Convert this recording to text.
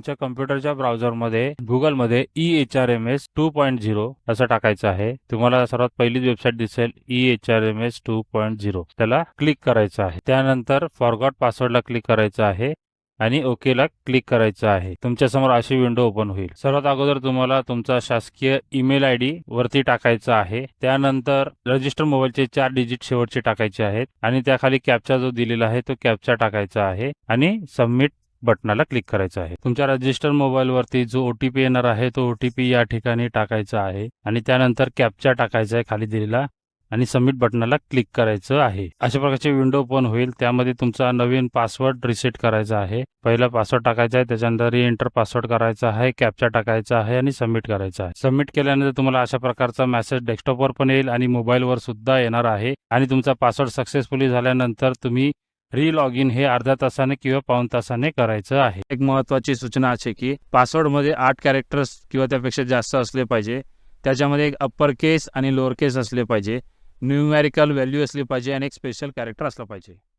तुमच्या कम्प्युटरच्या ब्राउझरमध्ये गुगलमध्ये E H R M S two point zero असं टाकायचं आहे. तुम्हाला सर्वात पहिलीच वेबसाईट दिसेल E H R M S two point zero त्याला क्लिक करायचं आहे. त्यानंतर फॉरगॉट पासवर्डला क्लिक करायचं आहे आणि ओकेला क्लिक करायचं आहे. तुमच्यासमोर अशी विंडो ओपन होईल. सर्वात अगोदर तुम्हाला तुमचा शासकीय ईमेल आय डी वरती टाकायचा आहे. त्यानंतर रजिस्टर मोबाईलचे चार डिजिट शेवटचे टाकायचे आहेत. आणि त्याखाली कॅपचा जो दिलेला आहे तो कॅपचा टाकायचा आहे. आणि सबमिट बटनाला क्लिक करायचं आहे. तुमच्या रजिस्टर मोबाईलवरती जो ओ टी पी येणार आहे तो ओ टी पी या ठिकाणी टाकायचा आहे आणि त्यानंतर कॅपचा टाकायचा आहे खाली दिलेला आणि सबमिट बटनाला क्लिक करायचं आहे. अशा प्रकारची विंडो ओपन होईल त्यामध्ये तुमचा नवीन पासवर्ड रिसेट करायचा आहे. पहिला पासवर्ड टाकायचा आहे त्याच्यानंतर एंटर पासवर्ड करायचा आहे कॅपचा टाकायचा आहे आणि सबमिट करायचा आहे. सबमिट केल्यानंतर तुम्हाला अशा प्रकारचा मेसेज डेस्कटॉपवर पण येईल आणि मोबाईलवर सुद्धा येणार आहे आणि तुमचा पासवर्ड सक्सेसफुली झाल्यानंतर तुम्ही री लॉग इन हे अर्ध्या तासाने किंवा पाऊन तासाने करायचं आहे. एक महत्वाची सूचना अशी की पासवर्डमध्ये आठ कॅरेक्टर्स किंवा त्यापेक्षा जास्त असले पाहिजे. त्याच्यामध्ये एक अप्पर केस आणि लोअर केस असले पाहिजे. न्यूमॅरिकल व्हॅल्यू असली पाहिजे आणि एक स्पेशल कॅरेक्टर असलं पाहिजे.